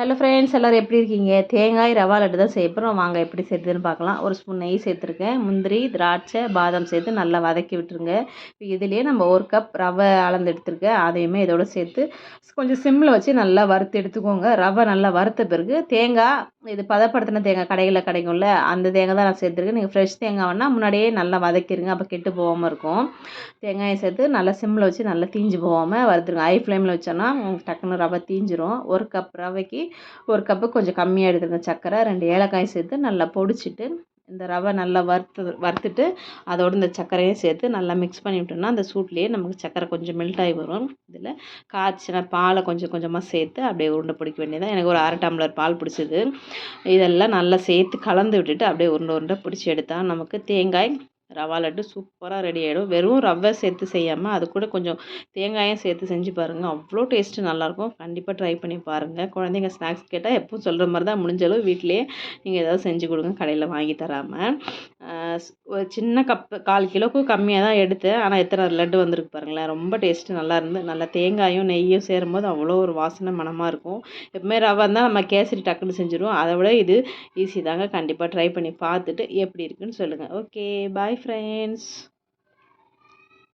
Hello friends எல்லோரும் எப்படி இருக்கீங்க? தேங்காய் ரவா லட்டு தான் செய்ய வாங்க எப்படி சேர்த்துன்னு பார்க்கலாம். ஒரு ஸ்பூன் நெய் சேர்த்துருக்கேன். முந்திரி திராட்சை பாதாம் சேர்த்து நல்லா வதக்கி விட்டுருங்க. இப்போ இதுலேயே நம்ம ஒரு கப் ரவை அளந்து எடுத்துருக்கேன். அதையுமே இதோட சேர்த்து கொஞ்சம் சிம்மில் வச்சு நல்லா வறுத்து எடுத்துக்கோங்க. ரவை நல்லா வறுத்த பிறகு தேங்காய் இது பதப்படுத்தின தேங்காய் கடைகளில் கிடைக்கும்ல அந்த தேங்காய் தான் நான் சேர்த்துருக்கேன். நீங்கள் ஃப்ரெஷ் தேங்காய் வேணால் முன்னாடியே நல்லா வதக்கிடுங்க அப்போ கெட்டு போகாமல் இருக்கும். தேங்காயை சேர்த்து நல்லா சிம்மில் வச்சு நல்லா தீஞ்சு போகாமல் வறுத்துருங்க. ஹை ஃப்ளேமில் வச்சோன்னா டக்குன்னு ரவை தீஞ்சிரும். ஒரு கப் ரவைக்கு ஒரு கப்பு கொஞ்சம் கம்மியாக எடுத்துருங்க. சர்க்கரை ரெண்டு ஏலக்காய் சேர்த்து நல்லா பொடிச்சிட்டு இந்த ரவை நல்லா வறுத்து வறுத்துட்டு அதோடு இந்த சர்க்கரையும் சேர்த்து நல்லா மிக்ஸ் பண்ணி விட்டோம்னா அந்த சூட்லேயே நமக்கு சர்க்கரை கொஞ்சம் மெல்ட் ஆகி வரும். இதில் காய்ச்சின பாலை கொஞ்சம் கொஞ்சமாக சேர்த்து அப்படியே உருண்டை பிடிக்க வேண்டியதான் எனக்கு ஒரு அரை டம்ளர் பால் பிடிச்சிது. இதெல்லாம் நல்லா சேர்த்து கலந்து விட்டுட்டு அப்படியே உருண்டை உருண்டை பிடிச்சி எடுத்தால் நமக்கு தேங்காய் ரவா லட்டு சூப்பராக ரெடி ஆகிடும் வெறும் ரவை சேர்த்து செய்யாமல் அது கூட கொஞ்சம் தேங்காயும் சேர்த்து செஞ்சு பாருங்கள் அவ்வளோ டேஸ்ட்டு நல்லாயிருக்கும். கண்டிப்பாக ட்ரை பண்ணி பாருங்கள் குழந்தைங்க ஸ்நாக்ஸ் கேட்டால் எப்பவும் சொல்கிற மாதிரி தான் முடிஞ்சளவு வீட்டிலேயே நீங்கள் ஏதாவது செஞ்சு கொடுங்க. கடையில் வாங்கி தராமல் ஒரு சின்ன கப்பு கால் கிலோக்கும் கம்மியாக தான் எடுத்தேன். ஆனால் எத்தனை லட்டு வந்திருக்கு பாருங்களேன். ரொம்ப டேஸ்ட்டு நல்லா இருந்து நல்லா தேங்காயும் நெய்யும் சேரும்போது அவ்வளோ ஒரு வாசனை மனமாக இருக்கும். எப்பவுமே ரவை இருந்தால் நம்ம கேசரி டக்குன்னு செஞ்சுருவோம். அதை விட இது ஈஸி தாங்க. கண்டிப்பாக ட்ரை பண்ணி பார்த்துட்டு எப்படி இருக்குன்னு சொல்லுங்கள் ஓகே பாய் ஃப்ரெண்ட்ஸ்